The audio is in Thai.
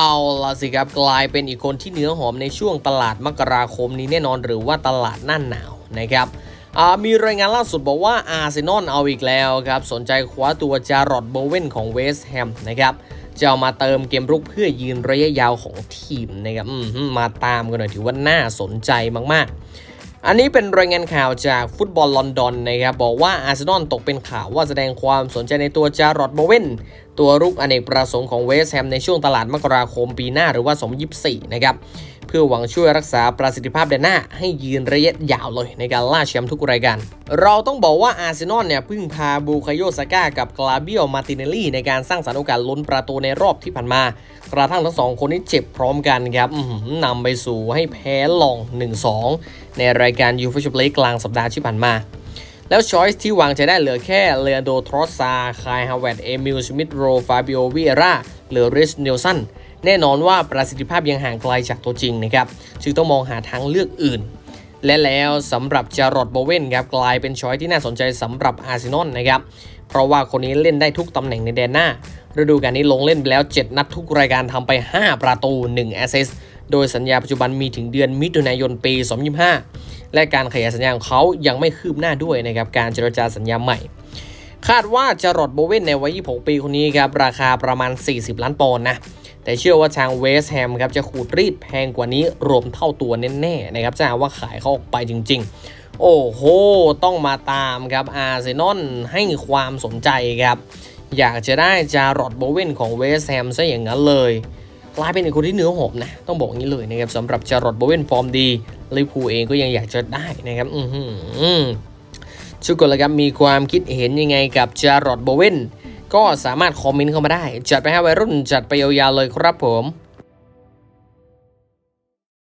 เอาละสิครับกลายเป็นอีกคนที่เนื้อหอมในช่วงตลาดมกราคมนี้แน่นอนหรือว่าตลาดหน้าหนาวนะครับมีรายงานล่าสุดบอกว่าอาร์เซนอลเอาอีกแล้วครับสนใจคว้าตัวจารอดโบเวนของเวสต์แฮมนะครับจะเอามาเติมเกมรุกเพื่อยืนระยะยาวของทีมนะครับมมาตามกันหน่อยถือว่าน่าสนใจมากๆ อันนี้เป็นรายงานข่าวจากฟุตบอลลอนดอนนะครับบอกว่าอาร์เซนอลตกเป็นข่าวว่าแสดงความสนใจในตัวจารอดโบเวน ตัวรุกอเนกประสงค์ของเวสแฮมในช่วงตลาดมกราคมปีหน้าหรือว่า2024นะครับเพื่อหวังช่วยรักษาประสิทธิภาพแดนหน้า ให้ยืนระยะยาวเลยในการล่าแชมป์ทุกรายการ เราต้องบอกว่าอาร์เซนอลเนี่ยเพึ่งพาบูคาโยซาก้ากับกลาเบียลมาติเนลลี่ในการสร้างสรรค์โอกาสลุ้นประตูในรอบที่ผ่านมากระทั่งทั้งสองคนนี้เจ็บพร้อมกันครับนำไปสู่ให้แพ้ลอง 1-2 ในรายการยูฟ่าแชมเปี้ยนลีกกลางสัปดาห์ที่ผ่านมา แล้วช้อยส์ที่วางใจได้เหลือแค่เลอนโดทรอสซาคายฮาวเวดเอมิลสมิธโรฟาบิโอวิเอราหรือริสเนลสันแน่นอนว่าประสิทธิภาพยังห่างไกลจากตัวจริงนะครับจึงต้องมองหาทางเลือกอื่น และแล้วสำหรับจารอดโบเวนครับกลายเป็นช้อยที่น่าสนใจสำหรับอาร์เซนอลนะครับเพราะว่าคนนี้เล่นได้ทุกตำแหน่งในแดนหน้าฤดูกาลนี้ลงเล่นไปแล้ว 7 นัดทุกรายการทำไป 5 ประตู 1 แอสซิสโดยสัญญาปัจจุบันมีถึงเดือนมิถุนายนปี 2025 และการขยายสัญญาของเขายังไม่คืบหน้าด้วยนะครับการเจรจาสัญญาใหม่ คาดว่าจะรดโบเวนในวัย 26 ปีคนนี้ครับราคาประมาณ 40 ล้านปอนด์นะแต่เชื่อว่าทางเวสแฮมครับจะขูดรีดแพงกว่านี้รวมเท่าตัวแน่ๆนะครับจะว่าขายเขาออกไปจริง ๆ โอ้โห ต้องมาตามครับอาร์เซนอลให้ความสนใจครับอยากจะได้จารอดโบเวนของเวสแฮมซะอย่างนั้นเลยกลายเป็นคนที่เนื้อหอมนะ ต้องบอกอย่างนี้เลยนะครับสำหรับจารอดโบเวนฟอร์มดี ลิเวอร์พูลเองก็ยังอยากจะได้นะครับอือหือทุกคนละครับมีความคิดเห็นยังไงกับจารอดโบเวนก็สามารถคอมเมนต์เข้ามาได้ จัดไปให้วัยรุ่นจัดไปยาวๆเลยครับผม